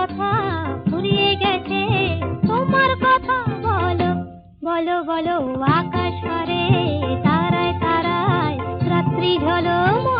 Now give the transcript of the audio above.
কথা ফুরিয়ে গেছে। তোমার কথা বলো বলো বলো আকাশ করে তারায় তারায় রাত্রি ঝলমল